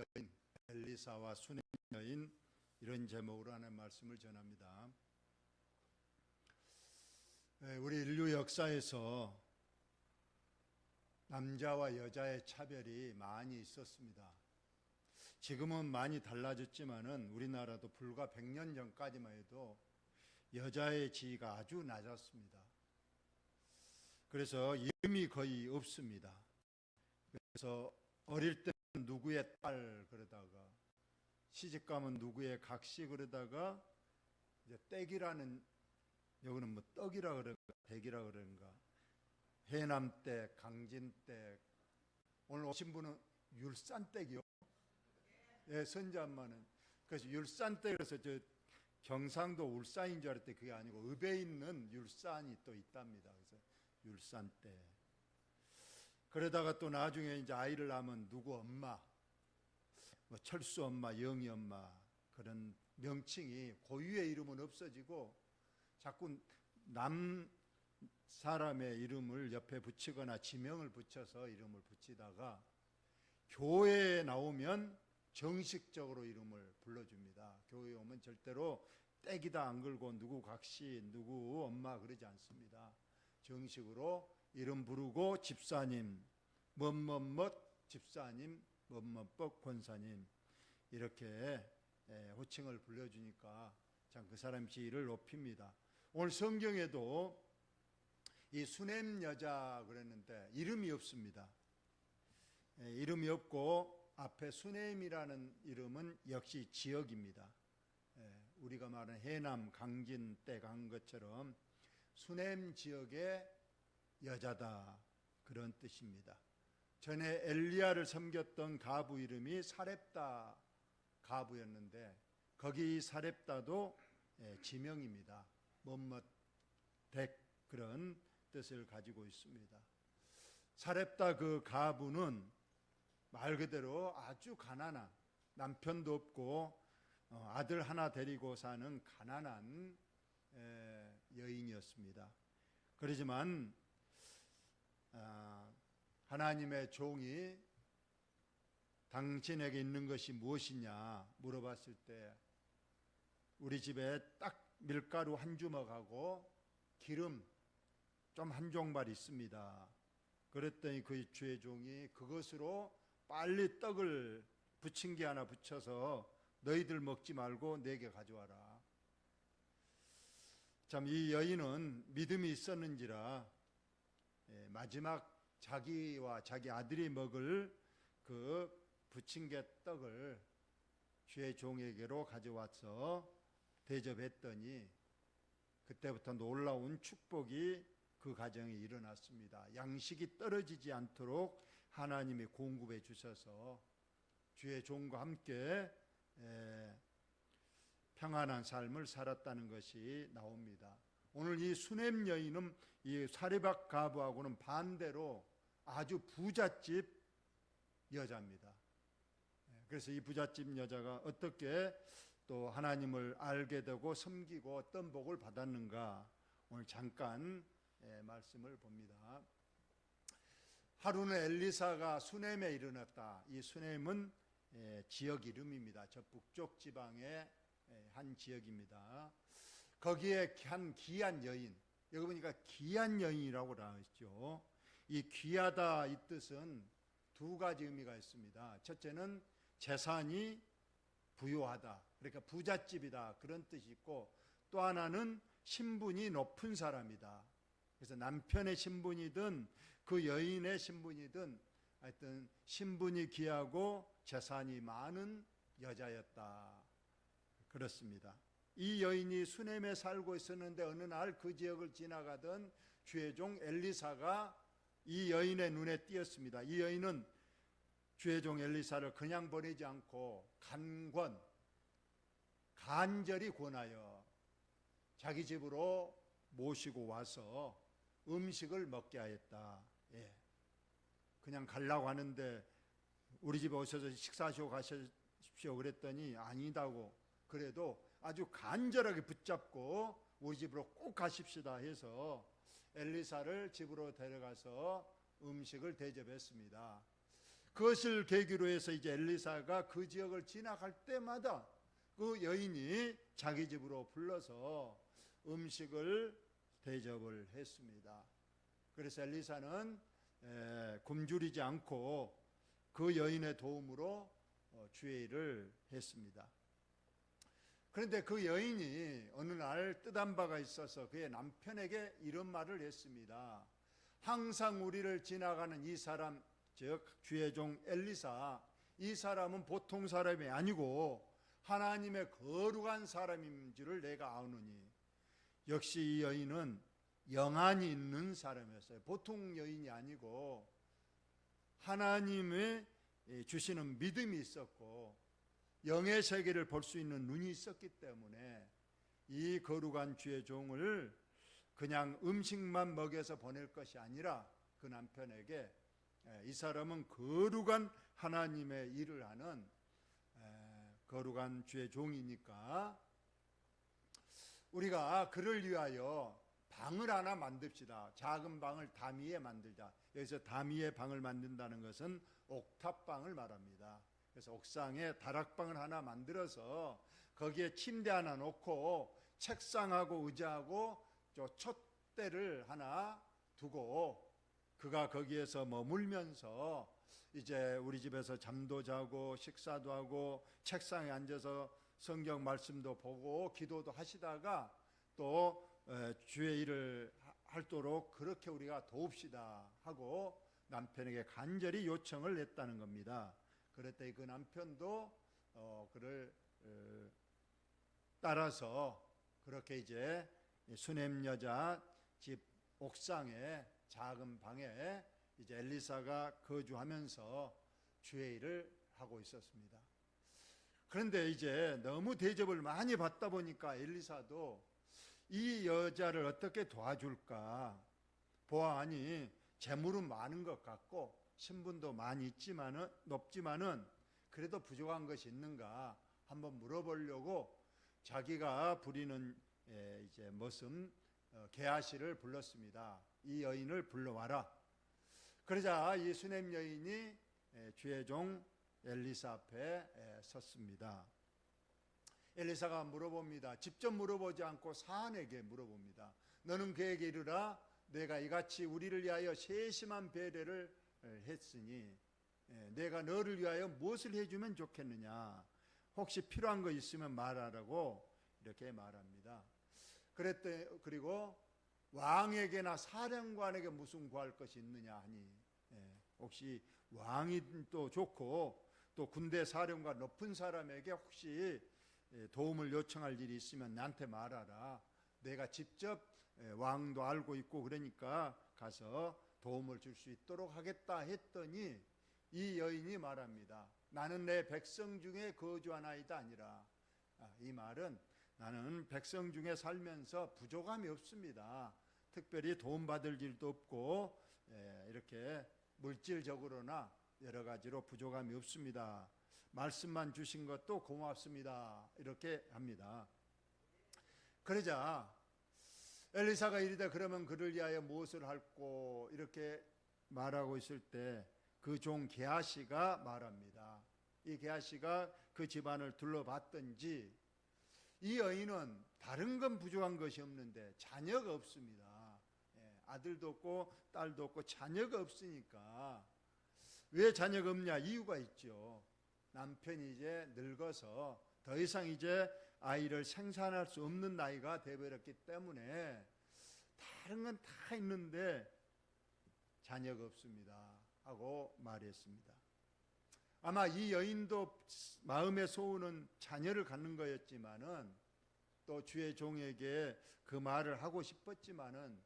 여인 엘리사와 수냄 여인 이런 제목으로 하는 말씀을 전합니다. 예, 우리 인류 역사에서 남자와 여자의 차별이 많이 있었습니다. 지금은 많이 달라졌지만은 우리나라도 불과 100년 전까지만 해도 여자의 지위가 아주 낮았습니다. 그래서 이름이 거의 없습니다. 그래서 어릴 때는 누구의 딸 그러다가 시집 가면 누구의 각시 그러다가 이제 떼기라는 여기는 뭐 떡이라 그런가 대기라 그런가 해남 댁, 강진 댁 오늘 오신 분은 율산 댁이요. 예, 선자엄마는 그래서 율산 댁에서 저 경상도 울산인 줄 알았더니 그게 아니고 읍에 있는 율산이 또 있답니다. 그래서 율산 댁. 그러다가 또 나중에 이제 아이를 낳으면 누구 엄마, 뭐 철수 엄마, 영희 엄마 그런 명칭이 고유의 이름은 없어지고 자꾸 남 사람의 이름을 옆에 붙이거나 지명을 붙여서 이름을 붙이다가 교회에 나오면 정식적으로 이름을 불러줍니다. 교회에 오면 절대로 떼기다 안 걸고 누구 각시, 누구 엄마 그러지 않습니다. 정식으로 이름 부르고 집사님, 멋멋멋 집사님, 멋멋뻑 권사님 이렇게 예, 호칭을 불러주니까 참 그 사람 지위를 높입니다. 오늘 성경에도 이 수냄 여자 그랬는데 이름이 없습니다. 예, 이름이 없고 앞에 수냄이라는 이름은 역시 지역입니다. 예, 우리가 말하는 해남 강진 때 간 것처럼 수냄 지역의 여자다 그런 뜻입니다. 전에 엘리야를 섬겼던 가부 이름이 사렙다 가부였는데 거기 사렙다도 예, 지명입니다. 못못 댁 그런 뜻을 가지고 있습니다. 사렙다 그 가부는 말 그대로 아주 가난한 남편도 없고 어, 아들 하나 데리고 사는 가난한 에, 여인이었습니다. 그러지만 아, 하나님의 종이 당신에게 있는 것이 무엇이냐 물어봤을 때 우리 집에 딱 밀가루 한 주먹하고 기름 좀 한 종발 있습니다. 그랬더니 그 주의 종이 그것으로 빨리 떡을 부침개 하나 붙여서 너희들 먹지 말고 내게 가져와라. 참 이 여인은 믿음이 있었는지라 예, 마지막 자기와 자기 아들이 먹을 그 부침개 떡을 주의 종에게로 가져와서 대접했더니 그때부터 놀라운 축복이 그 가정에 일어났습니다. 양식이 떨어지지 않도록 하나님이 공급해 주셔서 주의 종과 함께 에, 평안한 삶을 살았다는 것이 나옵니다. 오늘 이 수냄 여인은 이 사리박 가부하고는 반대로 아주 부잣집 여자입니다. 예, 그래서 이 부잣집 여자가 어떻게 또 하나님을 알게 되고 섬기고 어떤 복을 받았는가 오늘 잠깐 예, 말씀을 봅니다. 하루는 엘리사가 수넴에 일어났다. 이 수넴은 예, 지역 이름입니다. 저 북쪽 지방의 예, 한 지역입니다. 거기에 한 귀한 여인, 여기 보니까 귀한 여인이라고 나왔죠. 이 귀하다 이 뜻은 두 가지 의미가 있습니다. 첫째는 재산이 부유하다. 그러니까 부잣집이다. 그런 뜻이 있고 또 하나는 신분이 높은 사람이다. 그래서 남편의 신분이든 그 여인의 신분이든 하여튼 신분이 귀하고 재산이 많은 여자였다. 그렇습니다. 이 여인이 수넴에 살고 있었는데 어느 날 그 지역을 지나가던 주의 종 엘리사가 이 여인의 눈에 띄었습니다. 이 여인은 주의 종 엘리사를 그냥 보내지 않고 간권 간절히 권하여 자기 집으로 모시고 와서 음식을 먹게 하였다. 예. 그냥 가려고 하는데 우리 집에 오셔서 식사하시고 가십시오 그랬더니 아니다고 그래도 아주 간절하게 붙잡고 우리 집으로 꼭 가십시다 해서 엘리사를 집으로 데려가서 음식을 대접했습니다. 그것을 계기로 해서 이제 엘리사가 그 지역을 지나갈 때마다 그 여인이 자기 집으로 불러서 음식을 대접을 했습니다. 그래서 엘리사는 에, 굶주리지 않고 그 여인의 도움으로 어, 주의 일을 했습니다. 그런데 그 여인이 어느 날 뜻한 바가 있어서 그의 남편에게 이런 말을 했습니다. 항상 우리를 지나가는 이 사람, 즉 주의 종 엘리사, 이 사람은 보통 사람이 아니고 하나님의 거룩한 사람인 줄을 내가 아노니 역시 이 여인은 영안이 있는 사람이었어요. 보통 여인이 아니고 하나님의 주시는 믿음이 있었고 영의 세계를 볼 수 있는 눈이 있었기 때문에 이 거룩한 주의 종을 그냥 음식만 먹여서 보낼 것이 아니라 그 남편에게 이 사람은 거룩한 하나님의 일을 하는 거룩한 주의 종이니까 우리가 그를 위하여 방을 하나 만듭시다. 작은 방을 담위에 만들자. 여기서 담위의 방을 만든다는 것은 옥탑방을 말합니다. 그래서 옥상에 다락방을 하나 만들어서 거기에 침대 하나 놓고 책상하고 의자하고 저 촛대를 하나 두고 그가 거기에서 머물면서 이제 우리 집에서 잠도 자고 식사도 하고 책상에 앉아서 성경 말씀도 보고 기도도 하시다가 또 주의 일을 할도록 그렇게 우리가 도웁시다 하고 남편에게 간절히 요청을 냈다는 겁니다. 그랬더니 그 남편도 어, 그를 어, 따라서 그렇게 이제 수냄 여자 집 옥상에 작은 방에 이제 엘리사가 거주하면서 주의 일을 하고 있었습니다. 그런데 이제 너무 대접을 많이 받다 보니까 엘리사도 이 여자를 어떻게 도와줄까 보아하니 재물은 많은 것 같고 신분도 많이 있지만은 높지만은 그래도 부족한 것이 있는가 한번 물어보려고 자기가 부리는 예, 이제 머슴 어, 게하시를 불렀습니다. 이 여인을 불러와라. 그러자 이 수냄 여인이 예, 주의 종 엘리사 앞에 예, 섰습니다. 엘리사가 물어봅니다. 직접 물어보지 않고 사안에게 물어봅니다. 너는 그에게 이르라 내가 이같이 우리를 위하여 세심한 배려를 했으니 내가 너를 위하여 무엇을 해주면 좋겠느냐 혹시 필요한 거 있으면 말하라고 이렇게 말합니다. 그랬더 그리고 왕에게나 사령관에게 무슨 구할 것이 있느냐 하니 혹시 왕이 또 좋고 또 군대 사령관 높은 사람에게 혹시 도움을 요청할 일이 있으면 나한테 말하라. 내가 직접 왕도 알고 있고 그러니까 가서 도움을 줄 수 있도록 하겠다 했더니 이 여인이 말합니다. 나는 내 백성 중에 거주하나이다 아니라 아, 이 말은 나는 백성 중에 살면서 부족함이 없습니다. 특별히 도움받을 일도 없고 이렇게 물질적으로나 여러 가지로 부족함이 없습니다. 말씀만 주신 것도 고맙습니다. 이렇게 합니다. 그러자 엘리사가 이르되 그러면 그를 위하여 무엇을 할고 이렇게 말하고 있을 때 그 종 게하시가 말합니다. 이 게하시가 그 집안을 둘러봤던지 이 여인은 다른 건 부족한 것이 없는데 자녀가 없습니다. 예, 아들도 없고 딸도 없고 자녀가 없으니까 왜 자녀가 없냐 이유가 있죠. 남편이 이제 늙어서 더 이상 이제 아이를 생산할 수 없는 나이가 되버렸기 때문에 다른 건 다 있는데 자녀가 없습니다. 하고 말했습니다. 아마 이 여인도 마음의 소원은 자녀를 갖는 거였지만은 또 주의 종에게 그 말을 하고 싶었지만은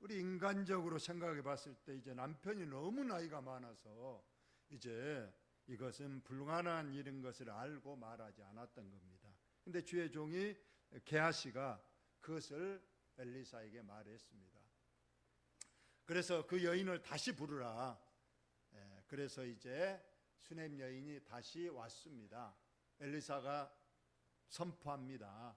우리 인간적으로 생각해 봤을 때 이제 남편이 너무 나이가 많아서 이제 이것은 불가능한 일인 것을 알고 말하지 않았던 겁니다. 근데 주의 종이 게하시가 그것을 엘리사에게 말했습니다. 그래서 그 여인을 다시 부르라. 예, 그래서 이제 수냄 여인이 다시 왔습니다. 엘리사가 선포합니다.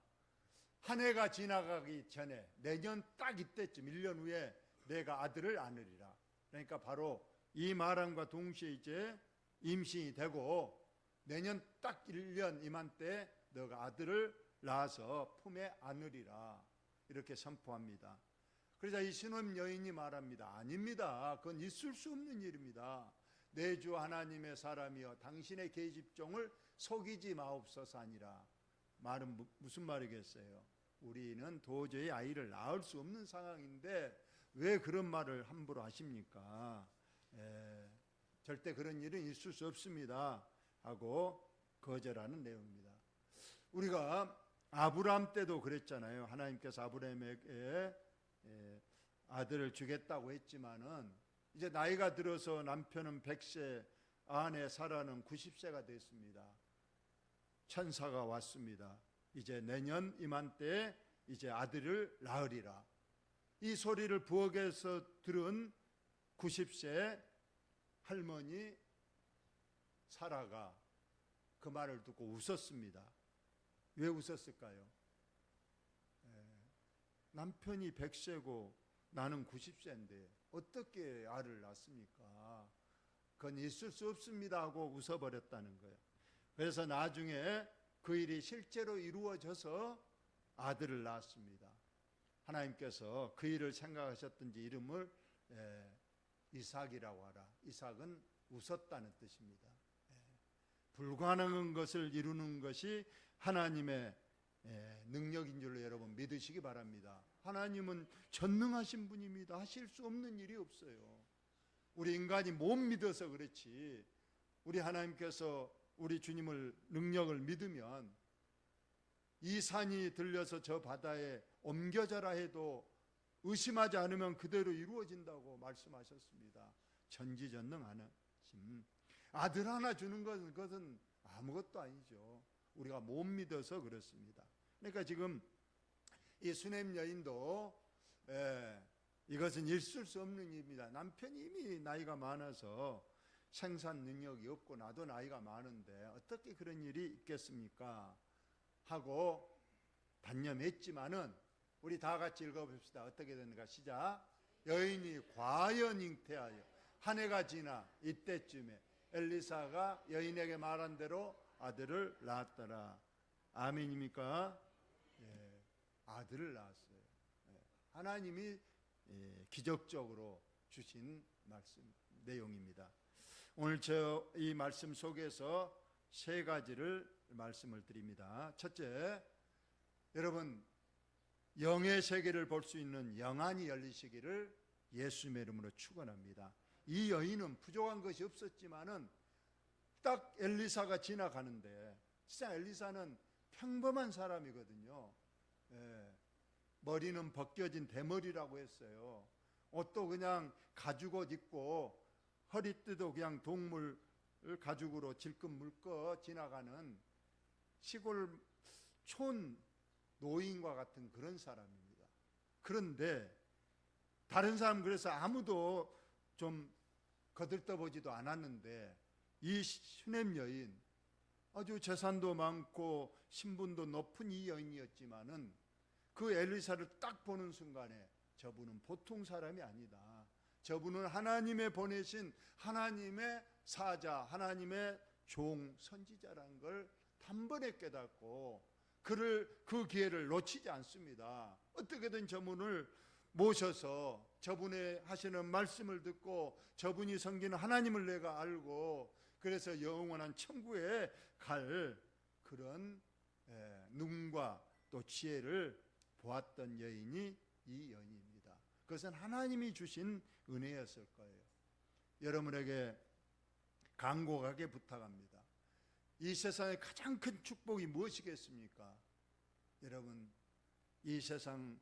한 해가 지나가기 전에 내년 딱 이때쯤 1년 후에 내가 아들을 안으리라. 그러니까 바로 이 말함과 동시에 이제 임신이 되고 내년 딱 1년 이맘때 너가 아들을 낳아서 품에 안으리라 이렇게 선포합니다. 그러자 이 신혼 여인이 말합니다. 아닙니다. 그건 있을 수 없는 일입니다. 내주 하나님의 사람이여 당신의 계집종을 속이지 마옵소서 아니라 말은 무- 무슨 말이겠어요? 우리는 도저히 아이를 낳을 수 없는 상황인데 왜 그런 말을 함부로 하십니까? 예, 절대 그런 일은 있을 수 없습니다. 하고 거절하는 내용입니다. 우리가 아브라함 때도 그랬잖아요. 하나님께서 아브라함에게 예, 아들을 주겠다고 했지만은 이제 나이가 들어서 남편은 100세, 아내 사라는 90세가 됐습니다. 천사가 왔습니다. 이제 내년 이맘때 이제 아들을 낳으리라. 이 소리를 부엌에서 들은 90세 할머니 사라가 그 말을 듣고 웃었습니다. 왜 웃었을까요? 에, 남편이 100세고 나는 90세인데 어떻게 아를 낳습니까? 그건 있을 수 없습니다 하고 웃어버렸다는 거예요. 그래서 나중에 그 일이 실제로 이루어져서 아들을 낳았습니다. 하나님께서 그 일을 생각하셨든지 이름을 에, 이삭이라고 하라. 이삭은 웃었다는 뜻입니다. 예. 불가능한 것을 이루는 것이 하나님의 예, 능력인 줄로 여러분 믿으시기 바랍니다. 하나님은 전능하신 분입니다. 하실 수 없는 일이 없어요. 우리 인간이 못 믿어서 그렇지. 우리 하나님께서 우리 주님을 능력을 믿으면 이 산이 들려서 저 바다에 옮겨져라 해도 의심하지 않으면 그대로 이루어진다고 말씀하셨습니다. 전지전능하신 아들 하나 주는 것은 아무것도 아니죠. 우리가 못 믿어서 그렇습니다. 그러니까 지금 이 수냄 여인도 예, 이것은 있을 수 없는 일입니다. 남편이 이미 나이가 많아서 생산 능력이 없고 나도 나이가 많은데 어떻게 그런 일이 있겠습니까? 하고 단념했지만은 우리 다 같이 읽어봅시다. 어떻게 되는가 시작. 여인이 과연 잉태하여 한 해가 지나 이때쯤에 엘리사가 여인에게 말한 대로 아들을 낳았더라. 아멘입니까? 예, 아들을 낳았어요. 예, 하나님이 예, 기적적으로 주신 말씀 내용입니다. 오늘 저 이 말씀 속에서 세 가지를 말씀을 드립니다. 첫째, 여러분 영의 세계를 볼 수 있는 영안이 열리시기를 예수님의 이름으로 축원합니다. 이 여인은 부족한 것이 없었지만은 딱 엘리사가 지나가는데 진짜 엘리사는 평범한 사람이거든요. 예, 머리는 벗겨진 대머리라고 했어요. 옷도 그냥 가죽옷 입고 허리띠도 그냥 동물 가죽으로 질끈 물고 지나가는 시골 촌 노인과 같은 그런 사람입니다. 그런데 다른 사람 그래서 아무도 좀 거들떠보지도 않았는데 이 수냄 여인 아주 재산도 많고 신분도 높은 이 여인이었지만은 그 엘리사를 딱 보는 순간에 저분은 보통 사람이 아니다. 저분은 하나님의 보내신 하나님의 사자, 하나님의 종, 선지자라는 걸 단번에 깨닫고 그를 그 기회를 놓치지 않습니다. 어떻게든 저분을 모셔서 저분의 하시는 말씀을 듣고 저분이 섬기는 하나님을 내가 알고 그래서 영원한 천국에 갈 그런 에, 눈과 또 지혜를 보았던 여인이 이 여인입니다. 그것은 하나님이 주신 은혜였을 거예요. 여러분에게 간곡하게 부탁합니다. 이 세상의 가장 큰 축복이 무엇이겠습니까? 여러분, 이 세상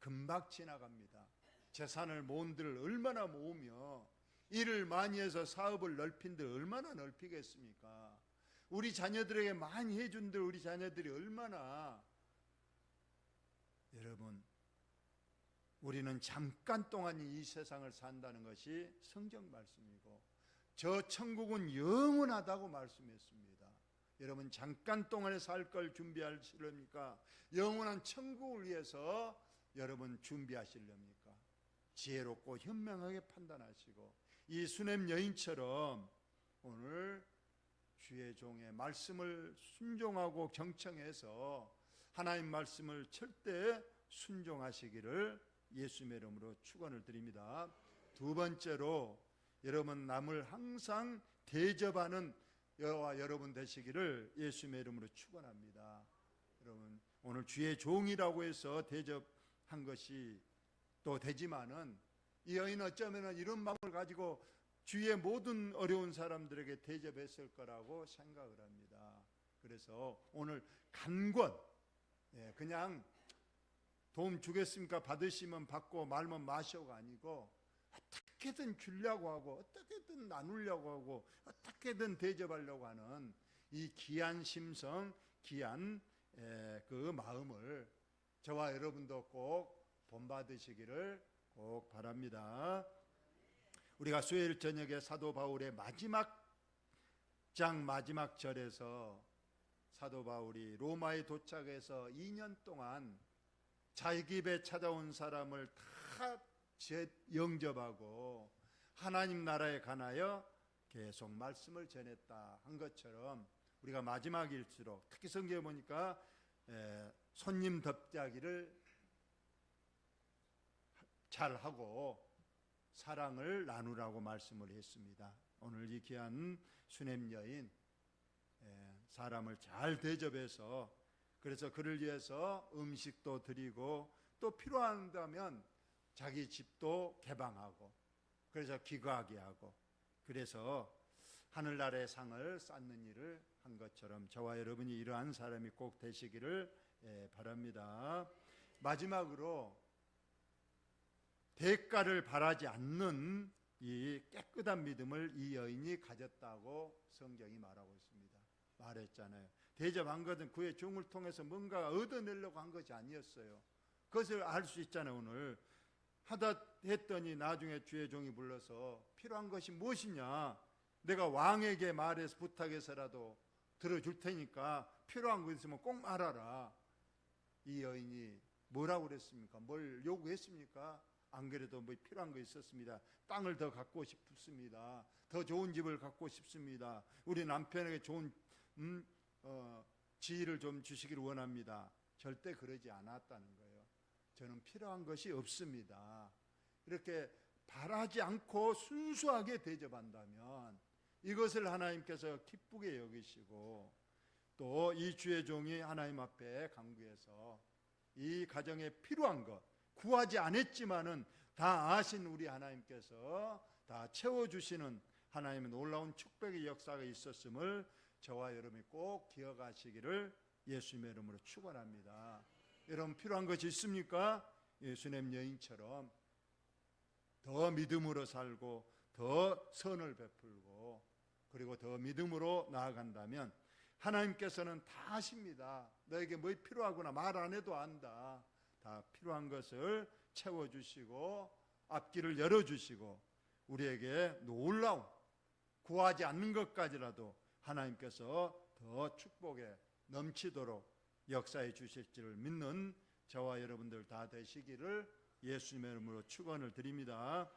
금방 지나갑니다. 재산을 모은들 얼마나 모으며 일을 많이 해서 사업을 넓힌들 얼마나 넓히겠습니까? 우리 자녀들에게 많이 해준들 우리 자녀들이 얼마나 여러분 우리는 잠깐 동안 이 세상을 산다는 것이 성경 말씀이고 저 천국은 영원하다고 말씀했습니다. 여러분 잠깐 동안에 살 걸 준비하시렵니까? 영원한 천국을 위해서 여러분 준비하시렵니까? 지혜롭고 현명하게 판단하시고 이 수냄 여인처럼 오늘 주의 종의 말씀을 순종하고 경청해서 하나님 말씀을 절대 순종하시기를 예수님의 이름으로 축원을 드립니다. 두 번째로 여러분 남을 항상 대접하는 여와 여러분 되시기를 예수님의 이름으로 축원합니다. 여러분 오늘 주의 종이라고 해서 대접한 것이 또 되지만은 이 여인 어쩌면은 이런 마음을 가지고 주위의 모든 어려운 사람들에게 대접했을 거라고 생각을 합니다. 그래서 오늘 간권 예, 그냥 도움 주겠습니까? 받으시면 받고 말면 마셔가 아니고 어떻게든 주려고 하고 어떻게든 나누려고 하고 어떻게든 대접하려고 하는 이 귀한 심성, 귀한 에, 그 마음을 저와 여러분도 꼭 본받으시기를 꼭 바랍니다. 우리가 수요일 저녁에 사도 바울의 마지막 장 마지막 절에서 사도 바울이 로마에 도착해서 2년 동안 자기 집에 찾아온 사람을 다 제- 영접하고 하나님 나라에 관하여 계속 말씀을 전했다 한 것처럼 우리가 마지막일수록 특히 성경에 보니까 에, 손님 덮자기를 잘 하고 사랑을 나누라고 말씀을 했습니다. 오늘 이 귀한 수냄 여인 에, 사람을 잘 대접해서 그래서 그를 위해서 음식도 드리고 또 필요한다면 자기 집도 개방하고 그래서 기거하게 하고 그래서 하늘나라의 상을 쌓는 일을 한 것처럼 저와 여러분이 이러한 사람이 꼭 되시기를 예, 바랍니다. 마지막으로 대가를 바라지 않는 이 깨끗한 믿음을 이 여인이 가졌다고 성경이 말하고 있습니다. 말했잖아요. 대접한 것은 그의 종을 통해서 뭔가 얻어내려고 한 것이 아니었어요. 그것을 알 수 있잖아요, 오늘. 하다 했더니 나중에 주의 종이 불러서 필요한 것이 무엇이냐? 내가 왕에게 말해서 부탁해서라도 들어줄 테니까 필요한 거 있으면 꼭 말하라. 이 여인이 뭐라고 그랬습니까? 뭘 요구했습니까? 안 그래도 뭐 필요한 거 있었습니다. 땅을 더 갖고 싶습니다. 더 좋은 집을 갖고 싶습니다. 우리 남편에게 좋은 음, 어, 지위를 좀 주시기를 원합니다. 절대 그러지 않았다는 거예요. 저는 필요한 것이 없습니다. 이렇게 바라지 않고 순수하게 대접한다면 이것을 하나님께서 기쁘게 여기시고 또 이 주의 종이 하나님 앞에 강구해서 이 가정에 필요한 것 구하지 않았지만은 다 아신 우리 하나님께서 다 채워 주시는 하나님의 놀라운 축복의 역사가 있었음을 저와 여러분이 꼭 기억하시기를 예수님의 이름으로 축원합니다. 여러분 필요한 것이 있습니까? 예수님 여인처럼 더 믿음으로 살고 더 선을 베풀고 그리고 더 믿음으로 나아간다면 하나님께서는 다 아십니다. 너에게 뭐 필요하구나 말 안 해도 안다. 다 필요한 것을 채워 주시고 앞길을 열어 주시고 우리에게 놀라운 구하지 않는 것까지라도 하나님께서 더 축복에 넘치도록 역사해 주실 줄을 믿는 저와 여러분들 다 되시기를 예수님의 이름으로 축원을 드립니다.